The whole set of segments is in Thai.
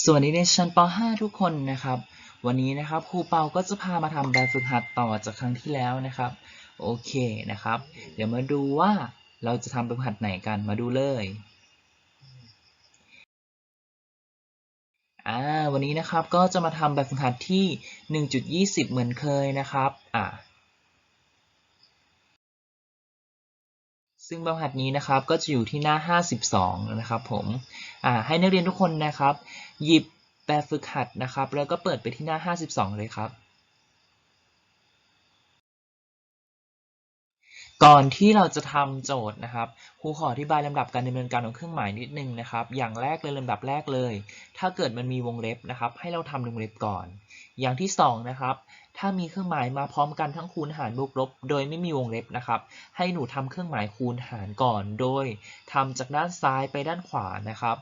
สวัสดีในชั้นป .5 ทุกคนนะครับ วันนี้นะครับครูเปาก็จะพามาทำแบบฝึกหัดต่อจากครั้งที่แล้วนะครับ โอเคนะครับ เดี๋ยวมาดูว่าเราจะทำแบบฝึกหัดไหนกันมาดูเลยอ่าวันนี้นะครับก็จะมาทำแบบฝึกหัดที่ 1.20 เหมือนเคยนะครับอ่า ซึ่งแบบฝึกหัดนี้นะครับก็จะอยู่ที่หน้า 52 นะครับผมให้นักเรียนทุกคนนะครับ หยิบแบบฝึกหัดนะครับ แล้วก็เปิดไปที่หน้า 52 เลยครับ ก่อนที่เราจะทำโจทย์นะครับครูขออธิบายลำดับการดำเนินการของเครื่องหมายนิดนึงนะครับ อย่างแรกเลยลำดับแรกเลย ถ้าเกิดมันมีวงเล็บนะครับ ให้เราทำวงเล็บก่อน อย่างที่สองนะครับ ถ้ามีเครื่องหมายมาพร้อมกันทั้งคูณหารบวกลบ โดยไม่มีวงเล็บนะครับ ให้หนูทำเครื่องหมายคูณหารก่อน โดยทำจากด้านซ้ายไปด้านขวานะครับ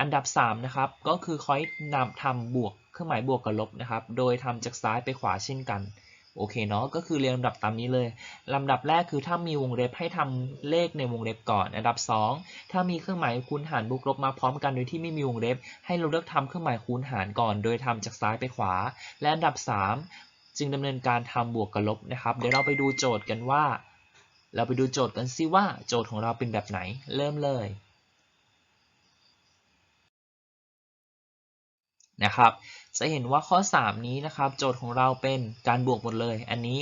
อันดับ3นะครับก็คือคอยนำทำบวกเครื่องหมายบวกกับลบนะครับ โดยทำจากซ้ายไปขวาเช่นกันโอเคเนาะก็คือเรียงลำดับตามนี้เลยลำดับแรกคือถ้ามีวงเล็บให้ทำเลขในวงเล็บก่อน อันดับ 2 ถ้ามีเครื่องหมายคูณหารบวกลบมาพร้อมกันโดยที่ไม่มีวงเล็บ ให้เราเลือกทำเครื่องหมายคูณหารก่อน โดยทำจากซ้ายไปขวา และอันดับ 3 จึงดำเนินการทำบวกกับลบนะครับ เดี๋ยวเราไปดูโจทย์กันว่า เราไปดูโจทย์กันซิว่าโจทย์ของเราเป็นแบบไหน เริ่มเลยนะครับ จะเห็นว่าข้อ 3 นี้นะครับ โจทย์ของเราเป็นการบวกหมดเลย อันนี้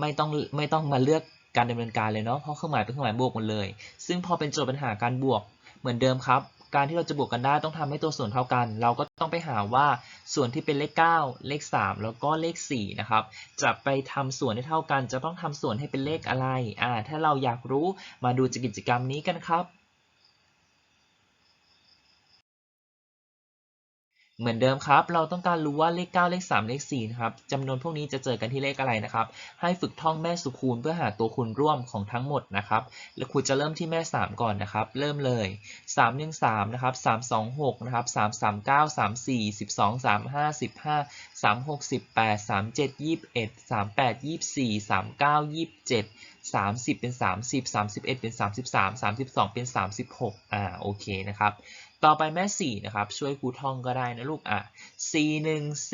ไม่ต้องไม่ต้องมาเลือกการดำเนินการเลยเนาะเพราะเครื่องหมายเป็นเครื่องหมายบวกหมดเลย ซึ่งพอเป็นโจทย์ปัญหาการบวกเหมือนเดิมครับ การที่เราจะบวกกันได้ต้องทำให้ตัวส่วนเท่ากัน เราก็ต้องไปหาว่าส่วนที่เป็นเลข 9 เลข 3 แล้วก็เลข4นะครับจะไปทำส่วนให้เท่ากัน จะต้องทำส่วนให้เป็นเลขอะไรอ่าถ้าเราอยากรู้มาดูกิจกรรมนี้กันครับ เหมือนเดิมครับ เราต้องการรู้ว่าเลข 9 เลข 3 เลข4นะครับจำนวนพวกนี้จะเจอกันที่เลขอะไรนะครับ ให้ฝึกท่องแม่สุคูณเพื่อหาตัวคูณร่วมของทั้งหมดนะครับ แล้วครูจะเริ่มที่แม่ 3 ก่อนนะครับ เริ่มเลย 3 1 3 นะครับ 3 2 6 นะครับ 3 3 9 3 4 12 3 5 15 3 6 18 3 7 21 3 8 24 3 9 27 30 เป็น 30 31 เป็น 33 32 เป็น 36 อ่า โอเคนะครับ ต่อไปแม่4นะครับ ช่วยครูท่องก็ได้นะลูกอะ c 1 c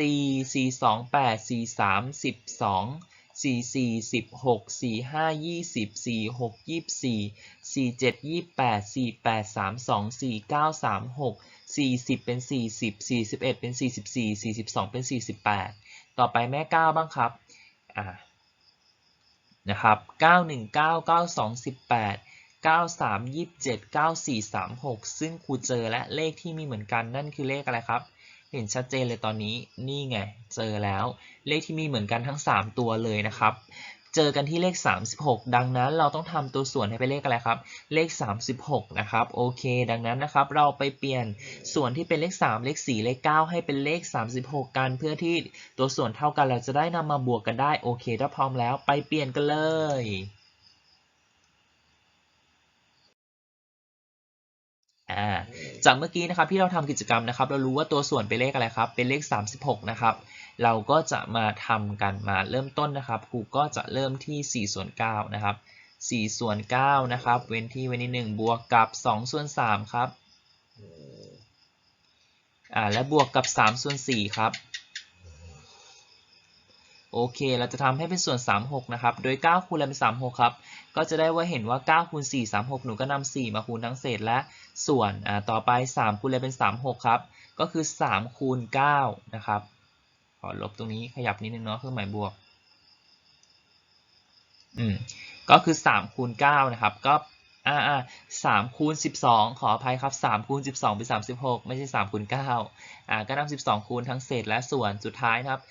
c 2 8 c 3 12 c 4 16 c 5 20 c 6 24 c 7 28 c 8 32 c 9 36 40เป็น40 41เป็น44 42เป็น48ต่อไปแม่9บ้างครับอ่านะครับ919 92 18 93 27 94 36 ซึ่งครูเจอและเลขที่มีเหมือนกันนั่นคือเลขอะไรครับ เห็นชัดเจนเลยตอนนี้นี่ไง เจอแล้วเลขที่มีเหมือนกันทั้ง 3 ตัวเลยนะครับ เจอกันที่เลข 36 ดังนั้นเราต้องทำตัวส่วนให้เป็นเลขอะไรครับ เลข 36 นะครับ โอเค ดังนั้นนะครับ เราไปเปลี่ยนส่วนที่เป็นเลข 3 เลข 4 เลข 9 ให้เป็นเลข 36 กัน เพื่อที่ตัวส่วนเท่ากันเราจะได้นำมาบวกกันได้ โอเค ถ้าพร้อมแล้ว ไปเปลี่ยนกันเลย อ่าจากเมื่อกี้นะครับที่เราทำกิจกรรมนะครับ เรารู้ว่าตัวส่วนเป็นเลขอะไรครับ เป็นเลข 36 นะครับ เราก็จะมาทำกันมาเริ่มต้นนะครับครูก็จะเริ่มที่4ส่วน9นะครับ4ส่วน9นะครับ เว้นที่เว้นที่ 1 บวกกับ2ส่วน3ครับอ่าและบวกกับ3ส่วน4ครับ โอเค เราจะทำให้เป็นส่วน 36 นะครับ โดย 9 คูณอะไรเป็น 36 ครับ ก็จะได้ว่าเห็นว่า 9 คูณ 4 36 หนูก็นำ4มาคูณทั้งเศษและส่วน อ่า ต่อไป 3 คูณอะไรเป็น 36 ครับ ก็คือ 3 คูณ 9 นะครับ ขอลบตรงนี้ขยับนิดนึงเนาะ เครื่องหมายบวก อืม ก็คือ 3 คูณ 9 นะครับ ก็ อ่าอ่าสามคูณสิบสองขออภัยครับสามคูณสิบสองเป็นสามสิบหกไม่ใช่สามคูณเก้าอ่าก็นำสิบสองคูณทั้งเศษและส่วนสุดท้ายนะครับ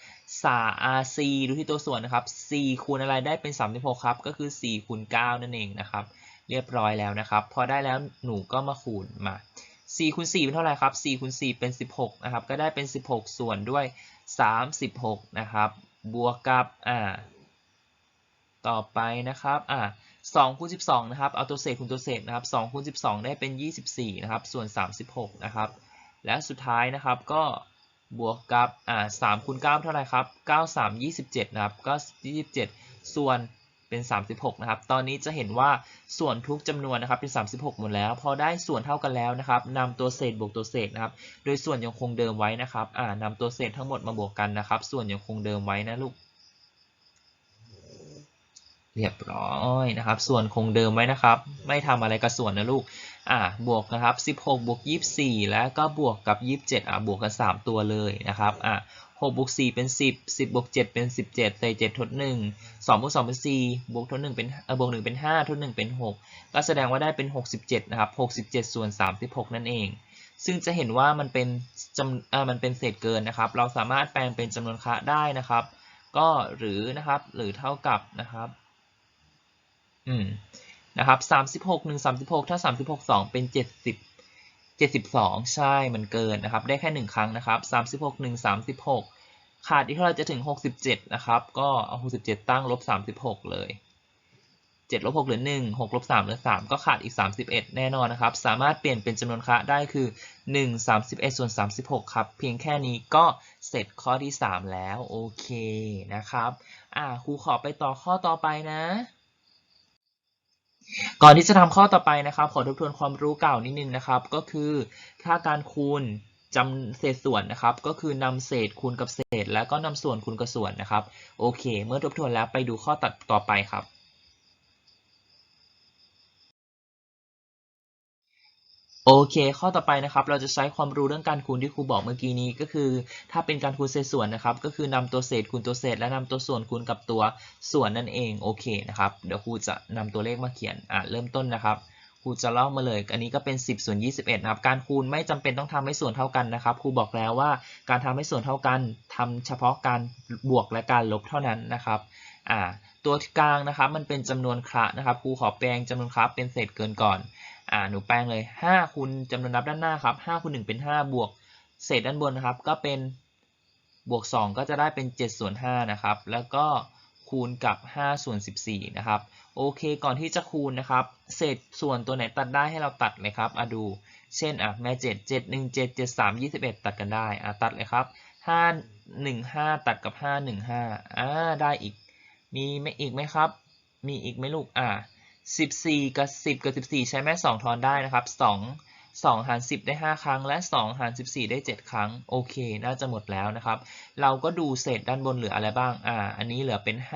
สาอาซีดูที่ตัวส่วนนะครับสี่คูณอะไรได้เป็นสามสิบหกครับ ก็คือสี่คูณเก้านั่นเองนะครับ เรียบร้อยแล้วนะครับ พอได้แล้วหนูก็มาคูณมาสี่คูณสี่เป็นเท่าไหร่ครับสี่คูณสี่เป็นสิบหกนะครับ ก็ได้เป็นสิบหกส่วนด้วยสามสิบหกนะครับ บวกกับอ่าต่อไปนะครับอ่า 2คูณ12 นะครับ เอาตัวเศษคูณตัวเศษนะครับ2คูณ12 ได้เป็น 24 นะครับ ส่วน 36 นะครับ และสุดท้ายนะครับก็บวกกับอ่า3คูณ9เท่าไหร่ครับ 9 3 27 นะครับ ก็ 27 ส่วนเป็น 36 นะครับ ตอนนี้จะเห็นว่าส่วนทุกจำนวนนะครับเป็น 36 หมดแล้ว พอได้ส่วนเท่ากันแล้วนะครับนำตัวเศษบวกตัวเศษนะครับ โดยส่วนยังคงเดิมไว้นะครับอ่านำตัวเศษทั้งหมดมาบวกกันนะครับ ส่วนยังคงเดิมไว้นะลูก เรียบร้อยนะครับ ส่วนคงเดิมไว้นะครับ ไม่ทำอะไรกับส่วนนะลูก อ่าบวกนะครับ 16บวก24 แล้วก็บวกกับ 27อ่าบวกกัน 3 ตัวเลยนะครับอ่า6บวก4เป็น 10 10บวก7เป็น 17 ใส่ 7 ทด 1 2บวก2เป็น 4 บวกทด1เป็นเออบวก1เป็น 5 ทด 1 เป็น 6 ก็แสดงว่าได้เป็น 67 นะครับ 67 ส่วน 36 นั่นเอง ซึ่งจะเห็นว่ามันเป็นจำอ่ามันเป็นเศษเกินนะครับ เราสามารถแปลงเป็นจำนวนคะได้นะครับ ก็หรือนะครับ หรือเท่ากับนะครับ อืมนะครับสามสิบหกหนึ่งสามสิบหกถ้าสามสิบหกสองเป็นเจ็ดสิบเจ็ดสิบสองใช่มันเกินนะครับ ได้แค่หนึ่งครั้งนะครับสามสิบหกหนึ่งสามสิบหกขาดที่เราจะถึงหกสิบเจ็ดนะครับ ก็เอาหกสิบเจ็ดตั้งลบสามสิบหกเลยเจ็ดลบหกเหลือหนึ่งหกลบสามเหลือสามก็ขาดอีกสามสิบเอ็ดแน่นอนนะครับ สามารถเปลี่ยนเป็นจำนวนคะได้คือหนึ่งสามสิบเอ็ดส่วนสามสิบหกครับ เพียงแค่นี้ก็เสร็จข้อที่สามแล้ว โอเคนะครับ อ่าครูขอไปต่อข้อต่อไปนะ ก่อนที่จะทำข้อต่อไปนะครับ ขอทบทวนความรู้เก่านิดนึงนะครับ ก็คือค่าการคูณจำเศษส่วนนะครับ ก็คือนำเศษคูณกับเศษ แล้วก็นำส่วนคูณกับส่วนนะครับ โอเค เมื่อทบทวนแล้วไปดูข้อตัดต่อไปครับ โอเค ข้อต่อไปนะครับ เราจะใช้ความรู้เรื่องการคูณที่ครูบอกเมื่อกี้นี้ ก็คือ ถ้าเป็นการคูณเศษส่วนนะครับ ก็คือนำตัวเศษคูณตัวเศษ และนำตัวส่วนคูณกับตัวส่วนนั่นเอง โอเคนะครับ เดี๋ยวครูจะนำตัวเลขมาเขียน อะ เริ่มต้นนะครับ ครูจะเล่ามาเลย อันนี้ก็เป็น 10ส่วน21นะครับ การคูณไม่จำเป็นต้องทำให้ส่วนเท่ากันนะครับ ครูบอกแล้วว่า การทำให้ส่วนเท่ากันทำเฉพาะการบวกและการลบเท่านั้นนะครับ อ่า ตัวกลางนะครับ มันเป็นจำนวนคระนะครับ ครูขอแปลงจำนวนคระเป็นเศษเกินก่อน อ่าหนูแปลงเลย5คูณจำนวนนับด้านหน้าครับ5คูณ1เป็น 5 บวก เศษด้านบนนะครับ ก็เป็นบวก 2 ก็จะได้เป็น7ส่วน5นะครับ แล้วก็คูณกับ5ส่วน14นะครับ โอเค ก่อนที่จะคูณนะครับ เศษส่วนตัวไหนตัดได้ให้เราตัดเลยครับอะดู เช่นอะแม่7 7 1 7 7 3 21 ตัดกันได้อะตัดเลยครับ 5 1 5 ตัดกับ 5 1 5อ่าได้อีก มีไม่อีกไหมครับ มีอีกไหมลูกอ่า 14 กับ 10 กับ 14 ใช้แม่ 2 ทอนได้นะครับ 2 2 หาร 10 ได้ 5 ครั้ง และ 2 หาร 14 ได้ 7 ครั้ง โอเค น่าจะหมดแล้วนะครับ เราก็ดูเศษด้านบนเหลืออะไรบ้าง อ่า อันนี้เหลือเป็น 5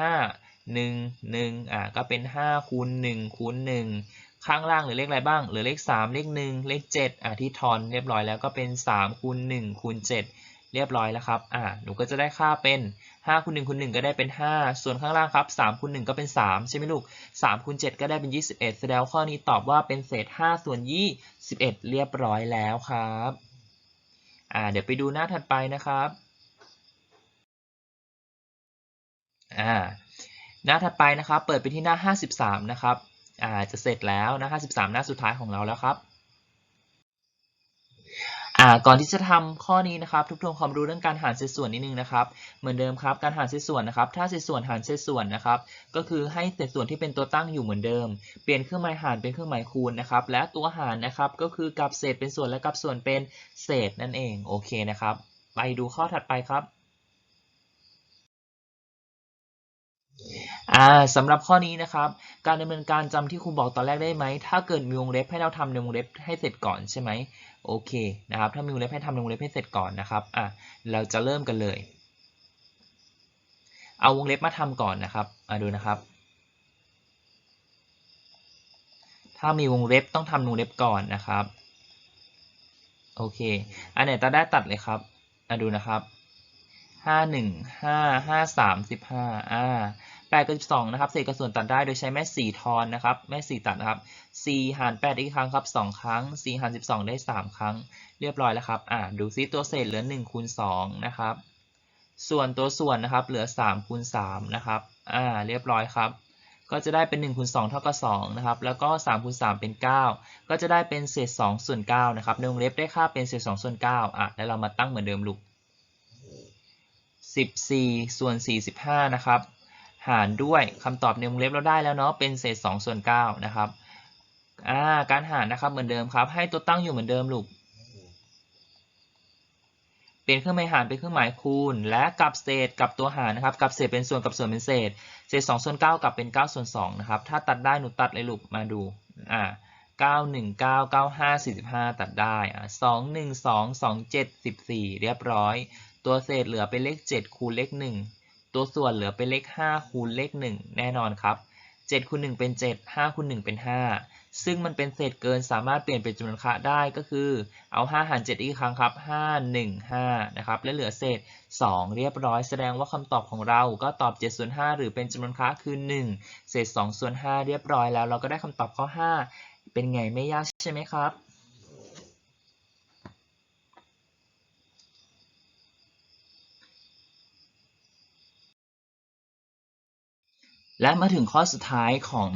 1 1 อ่า ก็เป็น 5 คูณ 1 คูณ 1 ข้างล่างเหลือเลขอะไรบ้าง เหลือเลข 3 เลข 1 เลข 7 อ่าที่ทอนเรียบร้อยแล้วก็เป็น 3 คูณ 1 คูณ 7 เรียบร้อยแล้วครับ อ่า หนูก็จะได้ค่าเป็น5คูณ1คูณ1ก็ได้เป็น 5 ส่วนข้างล่างครับ3คูณ1ก็เป็น 3 ใช่ไหมลูก3คูณ7ก็ได้เป็น 21 แสดงข้อนี้ตอบว่าเป็นเศษ 5 ส่วน 21 เรียบร้อยแล้วครับ อ่า เดี๋ยวไปดูหน้าถัดไปนะครับ อ่า หน้าถัดไปนะครับ เปิดไปที่หน้า 53 นะครับ อ่า จะเสร็จแล้วหน้า 53 หน้าสุดท้ายของเราแล้วครับ อ่าก่อนที่จะทำข้อนี้นะครับทุกทวนความรู้เรื่องการหารเศษส่วนนิดนึงนะครับ เหมือนเดิมครับการหารเศษส่วนนะครับ ถ้าเศษส่วนหารเศษส่วนนะครับ ก็คือให้เศษส่วนที่เป็นตัวตั้งอยู่เหมือนเดิม เปลี่ยนเครื่องหมายหารเป็นเครื่องหมายคูณนะครับ และตัวหารนะครับก็คือกับเศษเป็นส่วนและกับส่วนเป็นเศษนั่นเองโอเคนะครับ ไปดูข้อถัดไปครับสำหรับข้อนี้นะครับ การดำเนินการจำที่ครูบอกตอนแรกได้ไหม ถ้าเกิดมีวงเล็บให้เราทำในวงเล็บให้เสร็จก่อนใช่ไหม โอเคนะครับ ถ้ามีวงเล็บให้ทำในวงเล็บให้เสร็จก่อนนะครับอะเราจะเริ่มกันเลย เอาวงเล็บมาทำก่อนนะครับอะดูนะครับ ถ้ามีวงเล็บต้องทำวงเล็บก่อนนะครับโอเค อันไหนตัดได้ตัดเลยครับอะดูนะครับห้าหนึ่งห้าห้าสามสิบห้าอ่า แปดกับสิบสองนะครับเศษกับส่วนตัดได้โดยใช้แม่สี่ทอนนะครับแม่สี่ตัดนะครับสี่หารแปดอีกครั้งครับสองครั้งสี่หารสิบสองได้สามครั้ง เรียบร้อยแล้วครับอ่าดูซิตัวเศษเหลือหนึ่งคูณสองนะครับส่วนตัวส่วนนะครับเหลือสามคูณสามนะครับอ่าเรียบร้อยครับ ก็จะได้เป็น1คูณ2เท่ากับ2นะครับแล้วก็3คูณ3เป็น 9 ก็จะได้เป็นเศษ2ส่วน9นะครับในวงเล็บได้ค่าเป็นเศษ2ส่วน9อะแล้วเรามาตั้งเหมือนเดิมลูก14 ส่วน 45 นะครับ หารด้วยคำตอบในวงเล็บเราได้แล้วเนาะเป็นเศษ2ส่วน9นะครับอ่าการหารนะครับเหมือนเดิมครับ ให้ตัวตั้งอยู่เหมือนเดิมลูกเปลี่ยนเครื่องหมายหารเป็นเครื่องหมายคูณ และกลับเศษกับตัวหารนะครับกลับเศษเป็นส่วนกับส่วนเป็นเศษ เศษ2ส่วน9กลับเป็น9ส่วน2นะครับถ้าตัดได้หนูตัดเลยลูกมาดูอ่า9 1 9 9 5 45 ตัดได้อ่า2 1 2 2 7 14 เรียบร้อย ตัวเศษเหลือเป็นเลข 7 คูณเลข 1 ตัวส่วนเหลือเป็นเลข 5 คูณเลข 1 แน่นอนครับ 7คูณ1เป็น 7 5คูณ1เป็น 5 ซึ่งมันเป็นเศษเกินสามารถเปลี่ยนเป็นจำนวนค่าได้ก็คือ เอา 5 หาร 7 อีกครั้งครับ 5 1 5 นะครับ และเหลือเศษ 2 เรียบร้อย แสดงว่าคำตอบของเราก็ตอบ7ส่วน5หรือเป็นจำนวนค่าคือ 1 เศษ2ส่วน5เรียบร้อยแล้ว เราก็ได้คำตอบข้อ 5 เป็นไงไม่ยากใช่ไหมครับ และมาถึงข้อสุดท้ายของ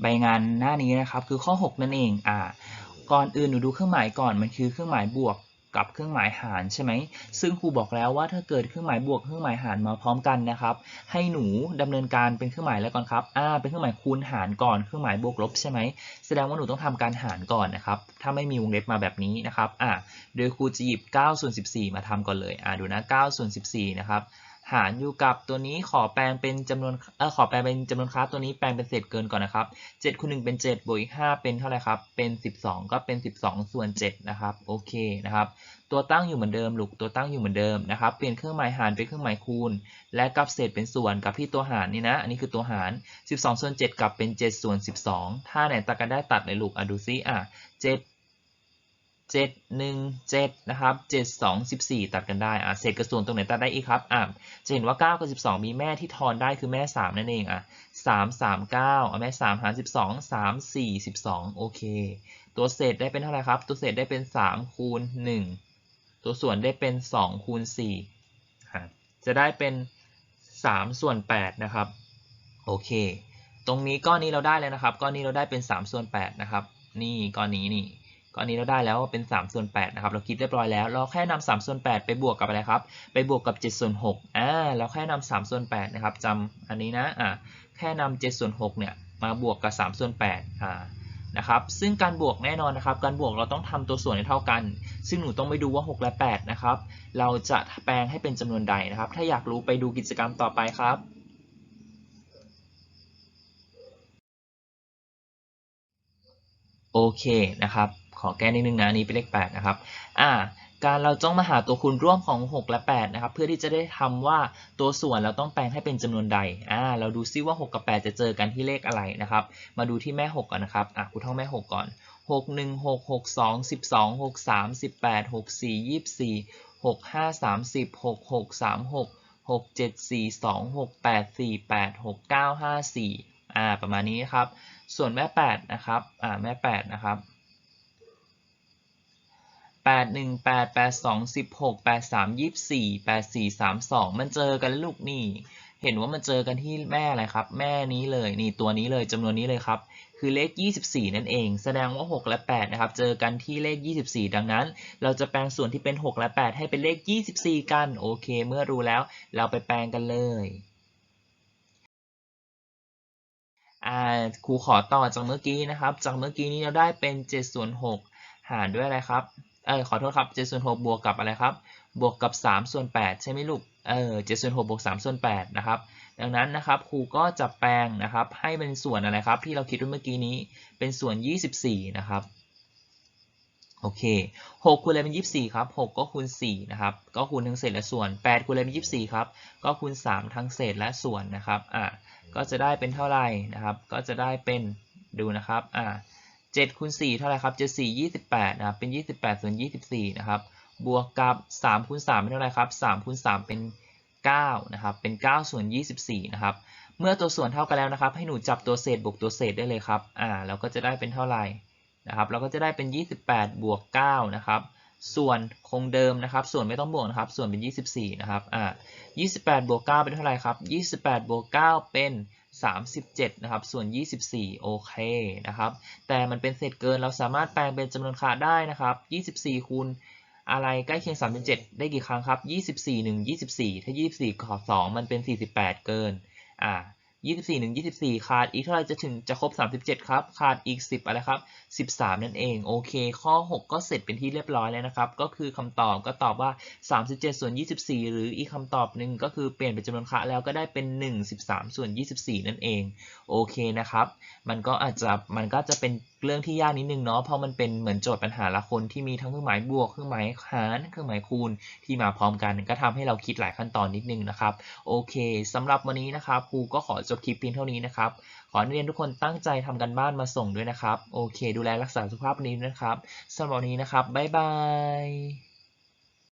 ใบงานหน้านี้นะครับ คือข้อ 6 นั่นเองอ่าก่อนอื่นหนูดูเครื่องหมายก่อนมันคือเครื่องหมายบวกกับเครื่องหมายหารใช่ไหม ซึ่งครูบอกแล้วว่าถ้าเกิดเครื่องหมายบวกเครื่องหมายหารมาพร้อมกันนะครับ ให้หนูดำเนินการเป็นเครื่องหมายแล้วก่อนครับ อ่า เป็นเครื่องหมายคูณหารก่อนเครื่องหมายบวกลบใช่ไหม แสดงว่าหนูต้องทำการหารก่อนนะครับ ถ้าไม่มีวงเล็บมาแบบนี้นะครับ อ่าโดยครูจะหยิบ9ส่วน14 มาทำก่อนเลย อ่าดูนะ9ส่วน14 นะครับ หารอยู่กับตัวนี้ขอแปลงเป็นจำนวนเออขอแปลงเป็นจำนวนคลาสตัวนี้แปลงเป็นเศษเกินก่อนนะครับ7คูณ1เป็น 7บวกอีก5เป็นเท่าไหร่ครับ เป็น 12 ก็เป็น 12 ส่วน7นะครับ โอเคนะครับ ตัวตั้งอยู่เหมือนเดิมลูกตัวตั้งอยู่เหมือนเดิมนะครับ เปลี่ยนเครื่องหมายหารเป็นเครื่องหมายคูณ และกับเศษเป็นส่วนกับที่ตัวหารนี่นะ อันนี้คือตัวหาร 12 ส่วน 7 กับเป็น 7 ส่วน 12 ถ้าไหนตัดกันได้ตัดเลยลูกอะดูซิอะ7 7 1 7นะครับ7 2 14 ตัดกันได้อะเศษกับส่วนตรงไหนตัดได้อีกครับอะจะเห็นว่า 9 กับ 12 มีแม่ที่ทอนได้คือแม่ 3 นั่นเองอะ3 3 9เอาแม่ 3 หาร 12 3 4 12 โอเค ตัวเศษได้เป็นเท่าไหร่ครับ ตัวเศษได้เป็น 3 คูณ 1 ตัวส่วนได้เป็น 2 คูณ4จะได้เป็น 3 ส่วน 8 นะครับ โอเค ตรงนี้ก้อนนี้เราได้แล้วนะครับ ก้อนนี้เราได้เป็น 3 ส่วน 8 นะครับ นี่ก้อนนี้นี่ ก้อนนี้เราได้แล้วเป็น3ส่วน8นะครับเราคิดเรียบร้อยแล้ว เราแค่นำ3ส่วน8ไปบวกกับอะไรครับ ไปบวกกับ7ส่วน6อ่าเราแค่นำ3ส่วน8นะครับจำอันนี้นะอ่าแค่นำ7ส่วน6เนี่ยมาบวกกับ3ส่วน8อ่านะครับซึ่งการบวกแน่นอนนะครับการบวกเราต้องทำตัวส่วนให้เท่ากัน ซึ่งหนูต้องไปดูว่า 6 และ8นะครับเราจะแปลงให้เป็นจำนวนใดนะครับ ถ้าอยากรู้ไปดูกิจกรรมต่อไปครับโอเคนะครับ ขอแก้นิดนึงนะนี้เป็นเลข 8 นะครับ อ่า การเราต้องมาหาตัวคูณร่วมของ 6 และ 8 นะครับ เพื่อที่จะได้ทำว่าตัวส่วนเราต้องแปลงให้เป็นจำนวนใด อ่า เราดูซิว่า 6 กับ 8 จะเจอกันที่เลขอะไรนะครับ มาดูที่แม่ 6 ก่อนนะครับ อะครูท่องแม่ 6 ก่อน 6 1 6 6 2 12 6 3 18 6 4 24 6 5 30 6 6 3 6 6 7 4 2 6 8 4 8 6 9 5 4อ่า ประมาณนี้ครับ ส่วนแม่ 8 นะครับ อ่า แม่ 8 นะครับ แปดหนึ่งแปดแปดสองสิบหกแปดสามยี่สี่แปดสี่สามสองมันเจอกันลูกนี่ เห็นว่ามันเจอกันที่แม่อะไรครับ แม่นี้เลยนี่ตัวนี้เลยจำนวนนี้เลยครับ คือเลข 24 นั่นเอง แสดงว่า 6 และ 8 นะครับ เจอกันที่เลข 24 ดังนั้น เราจะแปลงส่วนที่เป็น 6 และ 8 ให้เป็นเลข 24 กัน โอเค เมื่อรู้แล้ว เราไปแปลงกันเลยครูขอต่อจากเมื่อกี้นะครับ จากเมื่อกี้นี้เราได้เป็น7ส่วน6หารด้วยอะไรครับ เออขอโทษครับ7ส่วน6บวกกับอะไรครับ บวกกับ 3 ส่วน 8 ใช่ไหมลูก เออ7ส่วน6บวก3ส่วน8นะครับ ดังนั้นนะครับครูก็จะแปลงนะครับให้เป็นส่วนอะไรครับที่เราคิดไว้เมื่อกี้นี้เป็นส่วน 24 นะครับ โอเค6คูณอะไรเป็น 24 ครับ 6 ก็คูณ 4 นะครับ ก็คูณทั้งเศษและส่วน 8คูณอะไรเป็น 24 ครับ ก็คูณ 3 ทั้งเศษและส่วนนะครับ อ่าก็จะได้เป็นเท่าไหร่นะครับ ก็จะได้เป็นดูนะครับ อ่า 7คูณ4เท่าไหร่ครับ7 4 28นะครับเป็น 28ส่วน24นะครับบวกกับ3คูณ3เป็นเท่าไหร่ครับ3คูณ3เป็น9นะครับเป็น 9 ส่วน 24นะครับเมื่อตัวส่วนเท่ากันแล้วนะครับ ให้หนูจับตัวเศษบวกตัวเศษได้เลยครับอ่าเราก็จะได้เป็นเท่าไหร่นะครับเราก็จะได้เป็น 28 บวก9นะครับส่วนคงเดิมนะครับ ส่วนไม่ต้องบวกนะครับ ส่วนเป็น 24 นะครับ อ่า 28 บวก 9 เป็นเท่าไหร่ครับ 28 บวก 9 เป็น 37 นะครับ ส่วน 24 โอเคนะครับ แต่มันเป็นเศษเกินเราสามารถแปลงเป็นจำนวนค่าได้นะครับ 24 คูณอะไรใกล้เคียง 37 ได้กี่ครั้งครับ 24 1 24 ถ้า 24 ขอ2มันเป็น 48 เกิน อ่า 24 1 24 ขาดอีกเท่าไรจะถึงจะครบ 37 ครับ ขาดอีก 10 อะไรครับ 13 นั่นเอง โอเค ข้อ 6 ก็เสร็จเป็นที่เรียบร้อยแล้วนะครับ ก็คือคำตอบก็ตอบว่า 37 ส่วน 24 หรืออีกคำตอบหนึ่งก็คือเปลี่ยนเป็นจำนวนคะแล้วก็ได้เป็น 1 13 ส่วน 24 นั่นเอง โอเคนะครับ มันก็อาจจะ มันก็จะเป็น เรื่องที่ยากนิดนึงเนาะเพราะมันเป็นเหมือนโจทย์ปัญหาละคนที่มีทั้งเครื่องหมายบวกเครื่องหมายหารเครื่องหมายคูณที่มาพร้อมกันก็ทำให้เราคิดหลายขั้นตอนนิดนึงนะครับโอเคสำหรับวันนี้นะครับครูก็ขอจบคลิปเพียงเท่านี้นะครับขอนักเรียนทุกคนตั้งใจทำกันบ้านมาส่งด้วยนะครับโอเค ดูแลรักษาสุขภาพวันนี้ด้วยนะครับสำหรับวันนี้นะครับบ๊ายบาย